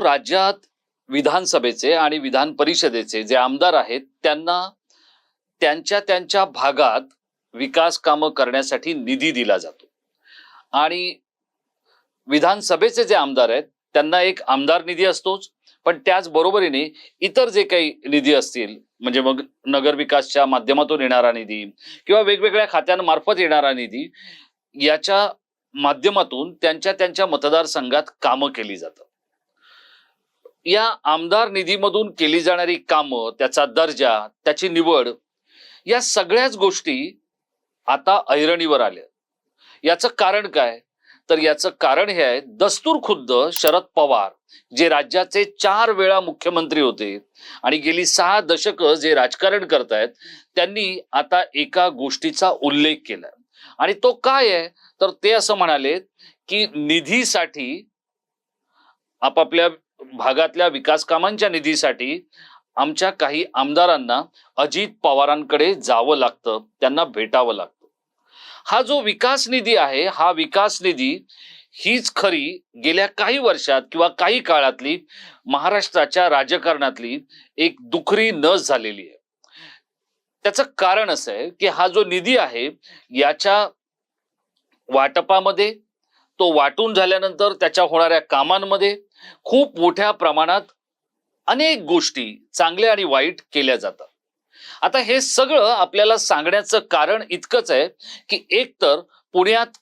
राज्यात विधानसभेचे आणि विधान परिषदेचे जे आमदार आहेत त्यांना त्यांच्या त्यांच्या भागात विकास कामं करण्यासाठी निधी दिला जातो. आणि विधानसभेचे जे आमदार आहेत त्यांना एक आमदार निधी असतोच. पण त्याच बरोबरीने इतर जे काही निधी असतील म्हणजे मग नगर विकासच्या माध्यमातून येणारा निधी किंवा वेगवेगळ्या खात्यांमार्फत येणारा निधी याच्या माध्यमातून त्यांच्या त्यांच्या मतदारसंघात कामं केली जातात. या आमदार निधीमधून केली जाणारी कामं त्याचा दर्जा त्याची निवड या सगळ्याच गोष्टी आता ऐरणीवर आल्या. याचं कारण काय? तर याचं कारण हे आहे दस्तूर खुद्द शरद पवार जे राज्याचे चार वेळा मुख्यमंत्री होते आणि गेली सहा दशकं जे राजकारण करतायत त्यांनी आता एका गोष्टीचा उल्लेख केला आणि तो काय आहे? तर ते असं म्हणाले की निधीसाठी आपापल्या भागातल्या विकास कामांच्या निधीसाठी आमच्या काही आमदारांना अजित पवारांकडे जावं लागतं त्यांना भेटावं लागतं. हा जो विकास निधी आहे हा विकास निधी हीच खरी गेल्या काही वर्षात किंवा काही काळातली महाराष्ट्राच्या राजकारणातली एक दुखरी नस झालेली आहे. त्याचं कारण असं आहे की हा जो निधी आहे याच्या वाटपामध्ये तो वाटून झाल्यानंतर त्याच्या होणाऱ्या कामांमध्ये खूप मोठ्या प्रमाणात अनेक गोष्टी चांगल्या आणि वाईट केल्या जातात. आता हे सगळं आपल्याला सांगण्याचं कारण इतकंच आहे की एकतर पुण्यात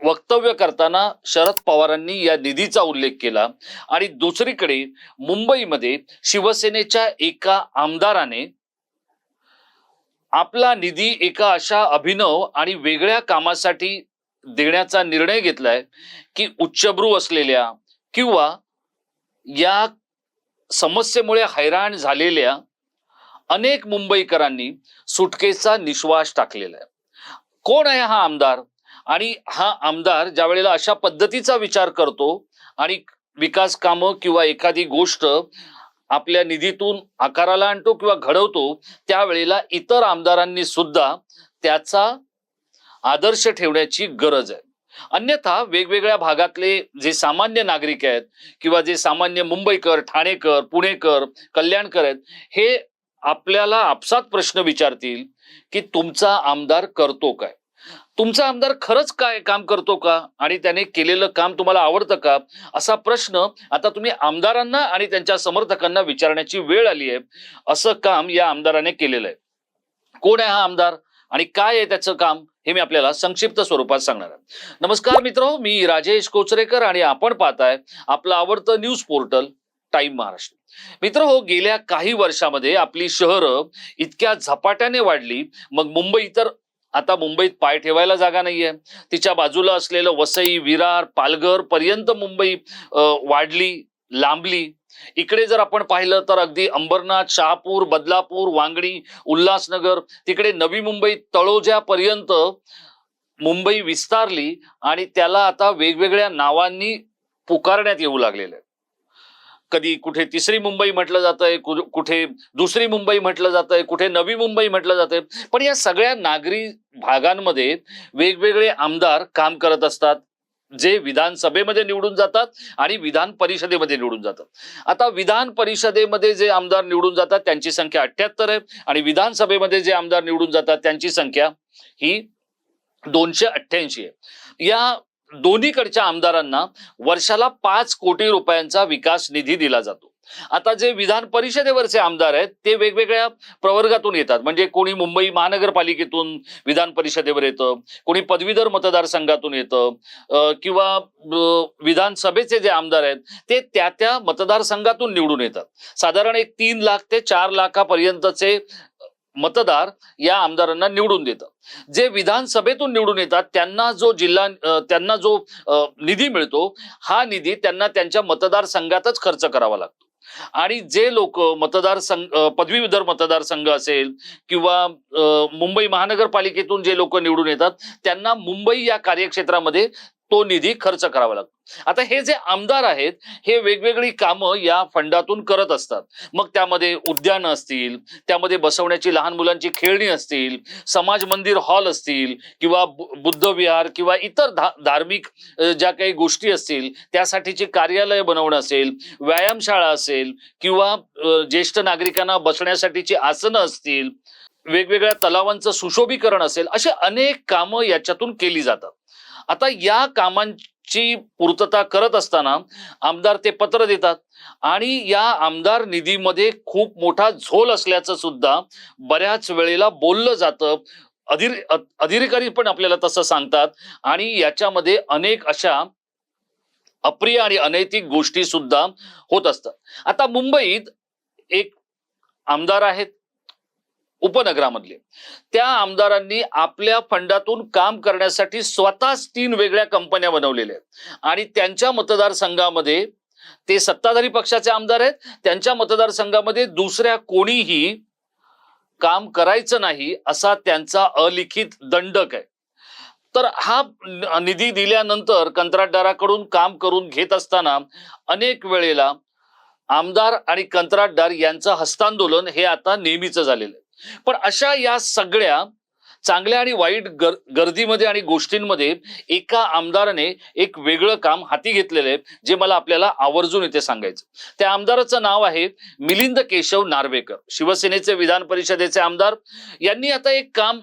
वक्तव्य करताना शरद पवारांनी या निधीचा उल्लेख केला आणि दुसरीकडे मुंबईमध्ये शिवसेनेच्या एका आमदाराने आपला निधी एका अशा अभिनव आणि वेगळ्या कामासाठी देण्याचा निर्णय घेतलाय की उच्चभ्रू असलेल्या किंवा या समस्येमुळे हैराण झालेल्या अनेक मुंबईकरांनी सुटकेचा निश्वास टाकलेला आहे. कोण आहे हा आमदार? आणि हा आमदार ज्या वेळेला अशा पद्धतीचा विचार करतो आणि विकास कामं किंवा एखादी गोष्ट आपल्या निधीतून आकाराला आणतो किंवा घडवतो त्यावेळेला इतर आमदारांनी सुद्धा त्याचा आदर्श ठेवण्याची गरज आहे. अन्यथा वेगवेगळ्या भागातले जे सामान्य नागरिक आहेत किंवा जे सामान्य मुंबईकर ठाणेकर पुणेकर कल्याणकर आहेत हे आपल्याला आपसात प्रश्न विचारतील की तुमचा आमदार करतो काय? तुमचा आमदार खरंच काय काम करतो का? आणि त्याने केलेलं काम तुम्हाला आवडतं का? असा प्रश्न आता तुम्ही आमदारांना आणि त्यांच्या समर्थकांना विचारण्याची वेळ आली आहे. असं काम या आमदाराने केलेलं आहे. कोण आहे हा आमदार? आणि काय आहे त्याचं काम हे मी आपल्याला संक्षिप्त स्वरूपात सांगणार आहे. नमस्कार मित्र मी राजेश कोचरेकर आणि आपण पाहताय आपलं आवडतं न्यूज पोर्टल टाइम महाराष्ट्र. मित्र हो गेल्या काही वर्षामध्ये आपली शहरं इतक्या झपाट्याने वाढली. मग मुंबई तर आता मुंबईत पाय ठेवायला जागा नाहीये. तिच्या बाजूला असलेलं वसई विरार पालघर पर्यंत मुंबई वाढली लांबली. इकडे जर आपण पाहिलं तर अगदी अंबरनाथ शहापूर बदलापूर वांगणी उल्हासनगर तिकडे नवी मुंबई तळोज्यापर्यंत मुंबई विस्तारली आणि त्याला आता वेगवेगळ्या नावांनी पुकारण्यात येऊ लागलेलं आहे. कधी कुठे तिसरी मुंबई म्हटलं जातंय कुठे दुसरी मुंबई म्हटलं जातंय कुठे नवी मुंबई म्हटलं जातंय. पण या सगळ्या नागरी भागांमध्ये वेगवेगळे आमदार काम करत असतात. जे विधानसभेमध्ये निवडून जातात आणि विधान परिषदेमध्ये निवडून जातात. आता विधान परिषदेमध्ये जे आमदार निवडून जातात त्यांची संख्या अठ्याहत्तर आहे आणि विधानसभेमध्ये जे आमदार निवडून जातात त्यांची संख्या ही दोनशे अठ्ठ्याऐंशी आहे. या दोन्हीकडच्या आमदारांना वर्षाला पाच कोटी रुपयांचा विकास निधी दिला जातो. आता जे विधान परिषदेवरचे आमदार आहेत ते वेगवेगळ्या प्रवर्गातून येतात. म्हणजे कोणी मुंबई महानगरपालिकेतून विधान परिषदेवर येतं कोणी पदवीधर मतदारसंघातून येतं किंवा विधानसभेचे जे आमदार आहेत ते त्या त्या मतदारसंघातून निवडून येतात. साधारण एक तीन लाख ते चार लाखापर्यंतचे मतदार या आमदारांना निवडून देतात जे विधानसभेतून निवडून येतात त्यांना जो जिल्हा त्यांना जो निधी मिळतो हा निधी त्यांना त्यांच्या मतदारसंघातच खर्च करावा लागतो. आणि जे लोक मतदारसंघ अं, पदवीधर मतदारसंघ असेल किंवा मुंबई महानगरपालिकेतून जे लोक निवडून येतात त्यांना मुंबई या कार्यक्षेत्रामध्ये तो निधी खर्च करावा लागतो. आता हे जे आमदार आहेत हे वेगवेगळी कामं या फंडातून करत असतात. मग त्यामध्ये उद्यानं असतील त्यामध्ये बसवण्याची लहान मुलांची खेळणी असतील समाज मंदिर हॉल असतील किंवा बुद्ध विहार किंवा इतर धा धार्मिक ज्या काही गोष्टी असतील त्यासाठीची कार्यालय बनवणं असेल व्यायामशाळा असेल किंवा ज्येष्ठ नागरिकांना बसण्यासाठीची आसनं असतील वेगवेगळ्या तलावांचं सुशोभीकरण असेल असे अनेक कामं याच्यातून केली जातात. आता या कामांची पूर्तता करत असताना आमदार ते पत्र देतात आणि या आमदार निधीमध्ये खूप मोठा झोल असल्याचं सुद्धा बऱ्याच वेळेला बोललं जातं. अधिर अधिकारी पण आपल्याला तसं सांगतात आणि याच्यामध्ये अनेक अशा अप्रिय आणि अनैतिक गोष्टी सुद्धा होत असतात. आता मुंबईत एक आमदार आहेत. उपनगरामधले. त्या आमदारांनी आपल्या फंडातून काम करण्यासाठी स्वतःच तीन वेगळ्या कंपन्या बनवलेल्या आहेत. आणि त्यांच्या मतदारसंघामध्ये ते सत्ताधारी पक्षाचे आमदार आहेत. त्यांच्या मतदारसंघामध्ये दुसऱ्या कोणीही काम करायचं नाही असा त्यांचा अलिखित दंडक आहे. तर हा निधी दिल्यानंतर कंत्राटदाराकडून काम करून घेत असताना अनेक वेळेला आमदार आणि कंत्राटदार यांचं हस्तांदोलन हे आता नेहमीचं झालेलं आहे. पण अशा या सगळ्या चांगल्या आणि वाईट गर गर्दीमध्ये आणि गोष्टींमध्ये एका आमदाराने एक वेगळं काम हाती घेतलेलं आहे जे मला आपल्याला आवर्जून इथे सांगायचं त्या आमदाराचं नाव आहे मिलिंद केशव नार्वेकर शिवसेनेचे विधान परिषदेचे आमदार. यांनी आता एक काम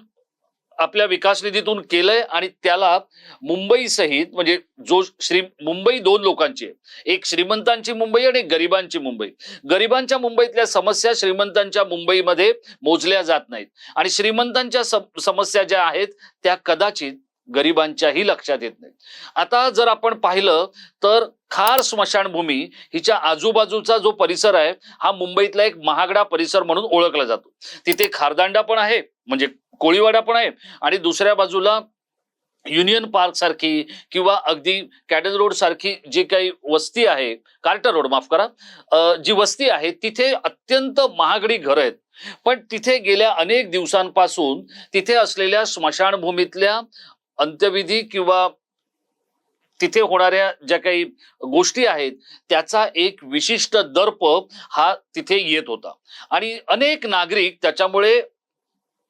आपल्या विकास निधीतून केलंय आणि त्याला मुंबई सहित म्हणजे जो श्री मुंबई दोन लोकांची आहे. एक श्रीमंतांची मुंबई आणि एक गरिबांची मुंबई. गरिबांच्या मुंबईतल्या समस्या श्रीमंतांच्या मुंबईमध्ये मोजल्या जात नाहीत. आणि श्रीमंतांच्या सम- समस्या ज्या आहेत त्या कदाचित गरिबांच्याही लक्षात येत नाही आता जर आपण पाहिलं तर खार स्मशानभूमी हिच्या आजूबाजूचा जो परिसर आहे हा मुंबईतला एक महागडा परिसर म्हणून ओळखला जातो. तिथे खारदांडा पण आहे म्हणजे कोळीवाडा पण आहे आणि दुसऱ्या बाजूला युनियन पार्क सारखी किंवा अगदी कॅडन रोड सारखी जी काही वस्ती आहे कार्टर रोड माफ करा जी वस्ती आहे तिथे अत्यंत महागडी घरं आहेत. पण तिथे गेल्या अनेक दिवसांपासून तिथे असलेल्या स्मशानभूमीतल्या अंत्यविधी किंवा तिथे होणाऱ्या ज्या काही गोष्टी आहेत त्याचा एक विशिष्ट दर्प हा तिथे येत होता. आणि अनेक नागरिक त्याच्यामुळे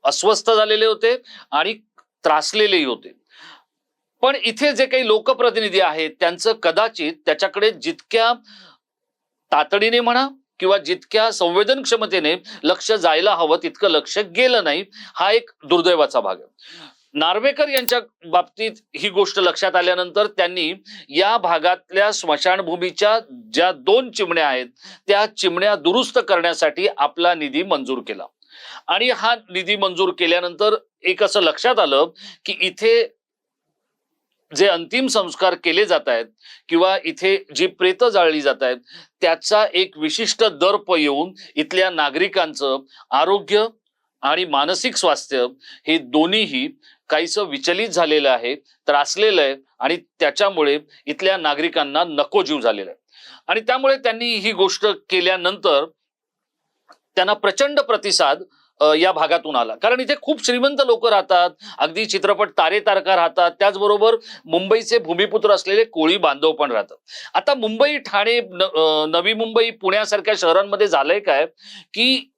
अस्वस्थ झालेले होते आणि त्रासलेलेही होते. पण इथे जे काही लोकप्रतिनिधी आहेत त्यांचं कदाचित त्याच्याकडे जितक्या तातडीने म्हणा किंवा जितक्या संवेदन क्षमतेने लक्ष जायला हवं तितकं लक्ष गेलं नाही हा एक दुर्दैवाचा भाग आहे. नार्वेकर यांच्या बाबतीत ही गोष्ट लक्षात आल्यानंतर त्यांनी या भागातल्या स्मशानभूमीच्या ज्या दोन चिमण्या आहेत त्या चिमण्या दुरुस्त करण्यासाठी आपला निधी मंजूर केला. आणि हा निधी मंजूर केल्यानंतर एक असं लक्षात आलं की इथे जे अंतिम संस्कार केले जात आहेत किंवा इथे जी प्रेत जाळली जात आहेत त्याचा एक विशिष्ट दर्प येऊन इथल्या नागरिकांचं आरोग्य आणि मानसिक स्वास्थ्य हे दोन्हीही काहीसं विचलित झालेलं आहे त्रासलेलं आहे आणि त्याच्यामुळे इथल्या नागरिकांना नको जीव झालेला आहे. आणि त्यामुळे त्यांनी ही गोष्ट केल्यानंतर त्यांना प्रचंड प्रतिसाद या भागातून आला. कारण इथे खूप श्रीमंत लोक राहतात अगदी चित्रपट तारे तारका राहतात त्याचबरोबर मुंबईचे भूमिपुत्र असलेले कोळी बांधव पण राहतात. आता मुंबई ठाणे नवी मुंबई पुण्यासारख्या शहरांमध्ये झालंय काय की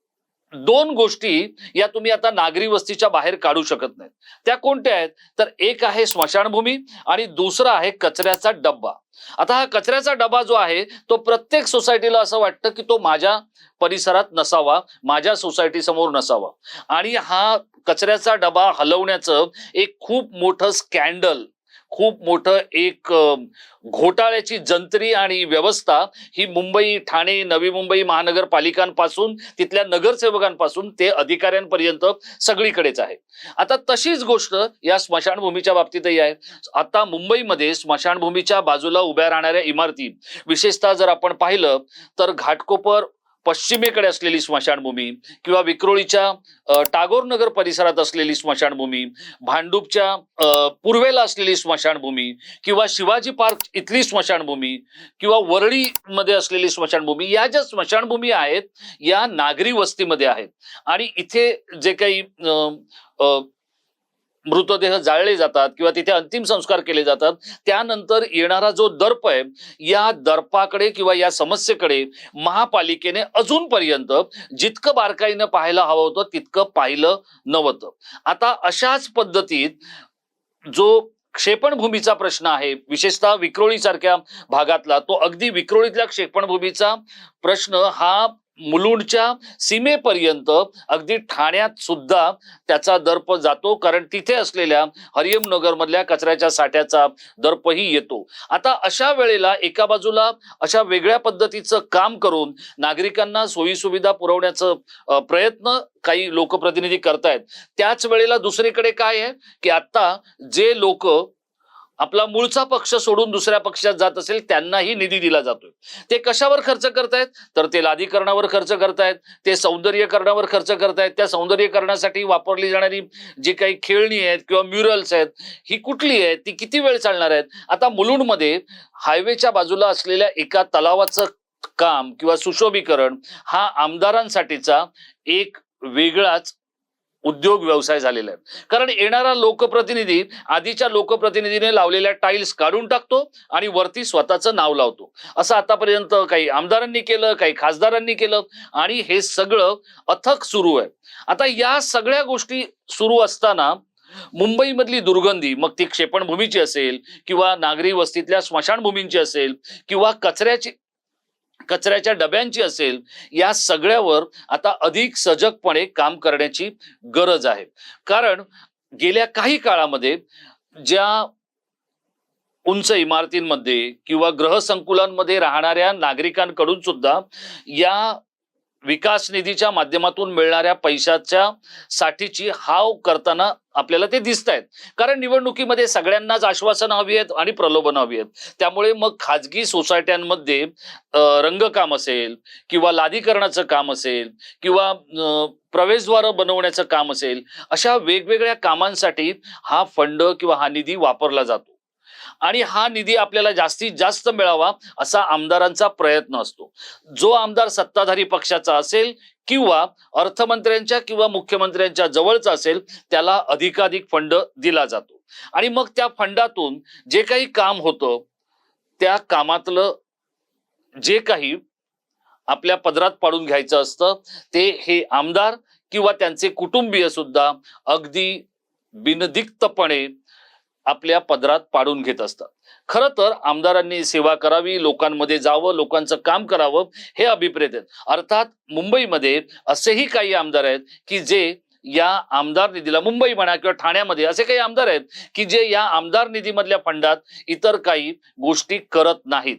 दोन गोष्टी या तुम्ही आता नागरी वस्तीच्या बाहेर काढू शकत नाहीत. त्या कोणत्या आहेत? तर एक आहे स्मशानभूमी आणि दुसरा आहे कचऱ्याचा डब्बा. आता हा कचऱ्याचा डबा जो आहे तो प्रत्येक सोसायटीला असं वाटतं की तो माझ्या परिसरात नसावा माझ्या सोसायटी समोर नसावा. आणि हा कचऱ्याचा डबा हलवण्याचं एक खूप मोठं स्कॅन्डल खूप मोठं एक घोटाळ्याची जंत्री आणि व्यवस्था ही मुंबई ठाणे नवी मुंबई महानगरपालिकांपासून तिथल्या नगरसेवकांपासून ते अधिकाऱ्यांपर्यंत सगळीकडेच आहे. आता तशीच गोष्ट या स्मशानभूमीच्या बाबतीतही आहे. आता मुंबईमध्ये स्मशानभूमीच्या बाजूला उभ्या राहणाऱ्या इमारती विशेषतः जर आपण पाहिलं तर घाटकोपर पश्चिमेकडे असलेली स्मशानभूमी किंवा विक्रोळीच्या टागोर नगर परिसरात असलेली स्मशानभूमी भांडूपच्या पूर्वेला असलेली स्मशानभूमी किंवा शिवाजी पार्क इथली स्मशानभूमी किंवा वरळी मध्ये असलेली स्मशानभूमी या ज्या स्मशानभूमी आहेत या नागरी वस्तीमध्ये आहेत. आणि इथे जे काही मृतदेह जाळले जातात किंवा तिथे अंतिम संस्कार केले जातात त्यानंतर येणारा जो दर्प आहे या दर्पाकडे किंवा या समस्येकडे महापालिकेने अजूनपर्यंत जितकं बारकाईनं पाहायला हवं होतं तितकं पाहिलं नव्हतं. आता अशाच पद्धतीत जो क्षेपणभूमीचा प्रश्न आहे विशेषतः विक्रोळी सारख्या भागातला तो अगदी विक्रोळीतल्या क्षेपणभूमीचा प्रश्न हा मुलुंडच्या सीमेपर्यंत अगदी ठाण्यात सुद्धा त्याचा दर्प जातो कारण तिथे असलेल्या हरियम नगरमधल्या कचऱ्याच्या साठ्याचा दर्पही येतो. आता अशा वेळेला एका बाजूला अशा वेगळ्या पद्धतीचं काम करून नागरिकांना सोयीसुविधा पुरवण्याचं प्रयत्न काही लोकप्रतिनिधी करतायत. त्याच वेळेला दुसरीकडे काय आहे? की आता जे लोक आपला मूळचा पक्ष सोडून दुसऱ्या पक्षात जात असेल त्यांनाही निधी दिला जातोय. ते कशावर खर्च करतायत? तर ते लादीकरणावर खर्च करतायत ते सौंदर्यकरणावर खर्च करतायत. त्या सौंदर्यकरणासाठी वापरली जाणारी जी काही खेळणी आहेत किंवा म्युरल्स आहेत ही कुठली आहेत? ती किती वेळ चालणार आहेत? आता मुलुंडमध्ये हायवेच्या बाजूला असलेल्या एका तलावाचं काम किंवा सुशोभीकरण हा आमदारांसाठीचा एक वेगळाच उद्योग व्यवसाय झालेला आहे कारण येणारा लोकप्रतिनिधी आधीच्या लोकप्रतिनिधीने लावलेल्या टाईल्स काढून टाकतो आणि वरती स्वतःचं नाव लावतो. असं आतापर्यंत काही आमदारांनी केलं काही खासदारांनी केलं आणि हे सगळं अथक सुरू आहे. आता या सगळ्या गोष्टी सुरू असताना मुंबईमधली दुर्गंधी मग ती क्षेपणभूमीची असेल किंवा नागरी वस्तीतल्या स्मशानभूमींची असेल किंवा कचऱ्याची कचऱ्याच्या डब्यांची असेल या सगळ्यावर आता अधिक सजगपणे काम करण्याची गरज आहे. कारण गेल्या काही काळामध्ये ज्या उंच इमारतींमध्ये किंवा ग्रहसंकुलांमध्ये राहणाऱ्या नागरिकांकडून सुद्धा या विकास निधीच्या माध्यमातून मिळणाऱ्या पैशाच्या साठीची हाव करताना आपल्याला ते दिसत आहेत कारण निवडणुकीमध्ये सगळ्यांनाच आश्वासनं हवी आहेत आणि प्रलोभनं हवी आहेत. त्यामुळे मग खाजगी सोसायट्यांमध्ये रंगकाम असेल किंवा लादीकरणाचं काम असेल किंवा प्रवेशद्वार बनवण्याचं काम असेल अशा वेगवेगळ्या कामांसाठी हा फंड किंवा हा निधी वापरला जातो. आणि हा निधी आपल्याला जास्तीत जास्त मिळावा असा आमदारांचा प्रयत्न असतो. जो आमदार सत्ताधारी पक्षाचा असेल किंवा अर्थमंत्र्यांच्या किंवा मुख्यमंत्र्यांच्या जवळचा असेल त्याला अधिकाधिक फंड दिला जातो. आणि मग त्या फंडातून जे काही काम होतं त्या कामातलं जे काही आपल्या पदरात पाडून घ्यायचं असतं ते हे आमदार किंवा त्यांचे कुटुंबीय सुद्धा अगदी बिनदिक्तपणे आपल्या पदरात पाडून घेत असतात. खरं तर आमदारांनी सेवा करावी लोकांमध्ये जावं लोकांचं काम करावं हे अभिप्रेत आहेत. अर्थात मुंबईमध्ये असेही काही आमदार आहेत की जे या आमदार निधीला मुंबई म्हणा किंवा ठाण्यामध्ये असे काही आमदार आहेत की जे या आमदार निधीमधल्या फंडात इतर काही गोष्टी करत नाहीत.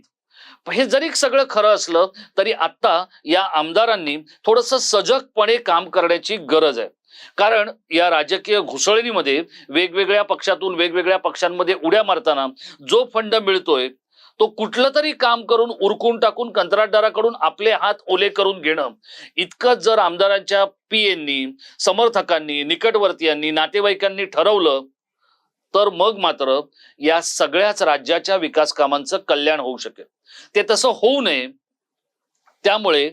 हे जरी सगळं खरं असलं तरी आता या आमदारांनी थोडंसं सजगपणे काम करण्याची गरज आहे. कारण या राजकीय घुसळणीमध्ये वेगवेगळ्या पक्षातून वेगवेगळ्या पक्षांमध्ये उड्या मारताना जो फंड मिळतोय तो कुठलं तरी काम करून उरकून टाकून कंत्राटदाराकडून आपले हात ओले करून घेणं इतकं जर आमदारांच्या पीएंनी समर्थकांनी निकटवर्तीयांनी नातेवाईकांनी ठरवलं तर मग मात्र या सगळ्याच राज्याच्या विकास कामांचं कल्याण होऊ शकेल. ते तसं होऊ नये. त्यामुळे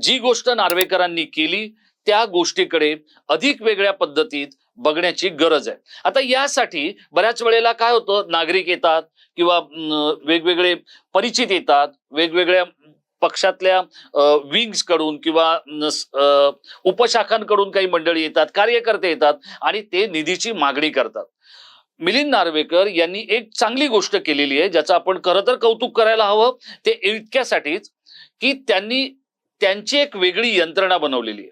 जी गोष्ट नार्वेकरांनी केली त्या गोष्टीकडे अधिक वेगळ्या पद्धतीत बघण्याची गरज आहे. आता यासाठी बऱ्याच वेळेला काय होतं नागरिक येतात किंवा वेगवेगळे परिचित येतात वेगवेगळ्या पक्षातल्या विंग्सकडून किंवा उपशाखांकडून काही मंडळी येतात कार्यकर्ते येतात आणि ते निधीची मागणी करतात. मिलिंद नार्वेकर यांनी एक चांगली गोष्ट केलेली आहे ज्याचं आपण खरं तर कौतुक करायला हवं ते इतक्यासाठीच की त्यांनी त्यांची एक वेगळी यंत्रणा बनवलेली आहे.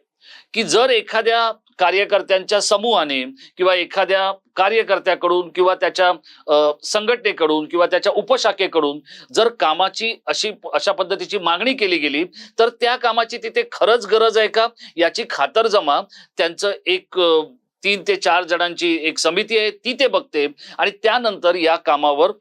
की जर एखाद्या कार्यकर्त्यांच्या समूहाने किंवा एखाद्या कार्यकर्त्याकडून किंवा त्याच्या संघटनेकडून किंवा त्याच्या उपशाखेकडून जर कामाची अशी अशा पद्धतीची मागणी केली गेली तर त्या कामाची तिथे खरंच गरज आहे का? याची खातरजमा त्यांचं एक तीन ते चार जणांची एक समिती आहे ती ते बघते आणि त्यानंतर या कामावर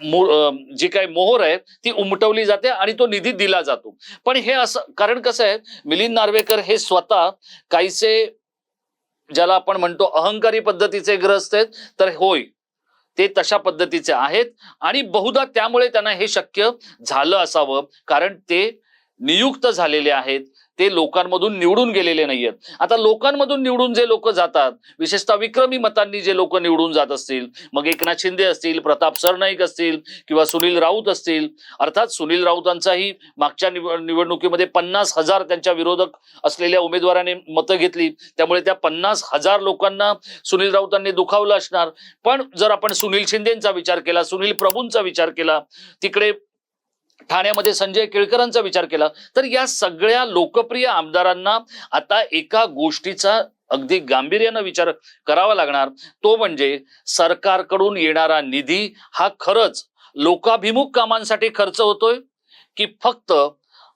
जी काही मोहर आहे ती उमटवली जाते आणि तो निधी दिला जातो. पण हे असं कारण कसं आहे मिलिंद नार्वेकर हे स्वतः काहीसे ज्याला आपण म्हणतो अहंकारी पद्धतीचे ग्रस्त आहेत तर होय ते तशा पद्धतीचे आहेत आणि बहुधा त्यामुळे त्यांना हे शक्य झालं असावं कारण ते नियुक्त झालेले आहेत. ते लोकांमधून निवडून गेलेले नाहीयेत. आता लोकांमधून निवडून जे लोक जातात विशेषतः विक्रमी मतांनी जे लोक निवडून जात असतील मग एकनाथ शिंदे असतील प्रताप सरनाईक असतील किंवा सुनील राऊत असतील अर्थात सुनील राऊतांचाही मागच्या निव- निवडणुकीमध्ये पन्नास हजार त्यांच्या विरोधक असलेल्या उमेदवाराने मतं घेतली. त्यामुळे त्या पन्नास हजार लोकांना सुनील राऊतांनी दुखावलं असणार. पण जर आपण सुनील शिंदेचा विचार केला सुनील प्रभूंचा विचार केला तिकडे ठाण्यामध्ये संजय केळकरांचा विचार केला. तर या सगळ्या लोकप्रिय आमदारांना आता एका गोष्टीचा अगदी गांभीर्यानं विचार करावा लागणार. तो म्हणजे सरकारकडून येणारा निधी हा खरंच लोकाभिमुख कामांसाठी खर्च होतोय की फक्त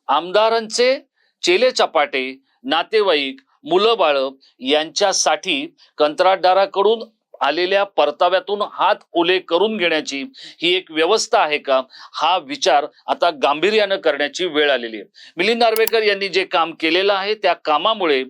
आमदारांचे चेले चपाटे नातेवाईक मुलं बाळ यांच्यासाठी कंत्राटदाराकडून आलेल्या परताव्यातून हात ओले करून घेण्याची ही एक व्यवस्था आहे का? हा विचार आता गांभीर्यानं करण्याची वेळ आलेली आहे. मिलिंद नार्वेकर यांनी जे काम केलेलं आहे त्या कामामुळे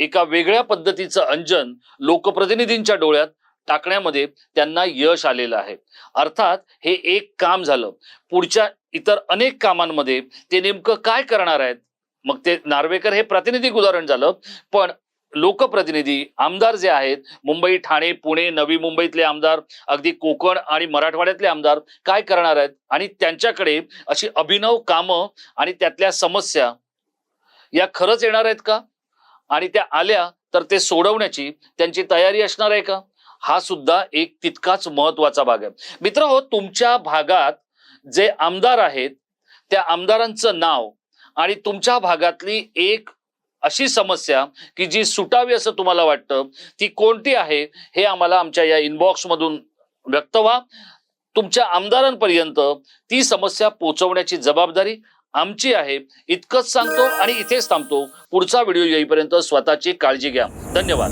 एका वेगळ्या पद्धतीचं अंजन लोकप्रतिनिधींच्या डोळ्यात टाकण्यामध्ये त्यांना यश आलेलं आहे. अर्थात हे एक काम झालं. पुढच्या इतर अनेक कामांमध्ये ते नेमकं काय करणार आहेत? मग ते नार्वेकर हे प्रातिनिधिक उदाहरण झालं. पण लोकप्रतिनिधी आमदार जे आहेत मुंबई ठाणे पुणे नवी मुंबईतले आमदार अगदी कोकण आणि मराठवाड्यातले आमदार काय करणार आहेत? आणि त्यांच्याकडे अशी अभिनव कामं आणि त्यातल्या समस्या या खरंच येणार आहेत का? आणि त्या आल्या तर ते सोडवण्याची त्यांची तयारी असणार आहे का? हा सुद्धा एक तितकाच महत्त्वाचा भाग आहे. मित्र हो तुमच्या भागात जे आमदार आहेत त्या आमदारांचं नाव आणि तुमच्या भागातली एक अशी समस्या की जी सुटावी असं तुम्हाला वाटतं ती कोणती आहे हे आम्हाला आमच्या या इनबॉक्समधून व्यक्त व्हा. तुमच्या आमदारांपर्यंत ती समस्या पोहोचवण्याची जबाबदारी आमची आहे. इतकंच सांगतो आणि इथेच थांबतो. पुढचा व्हिडिओ येईपर्यंत स्वतःची काळजी घ्या. धन्यवाद.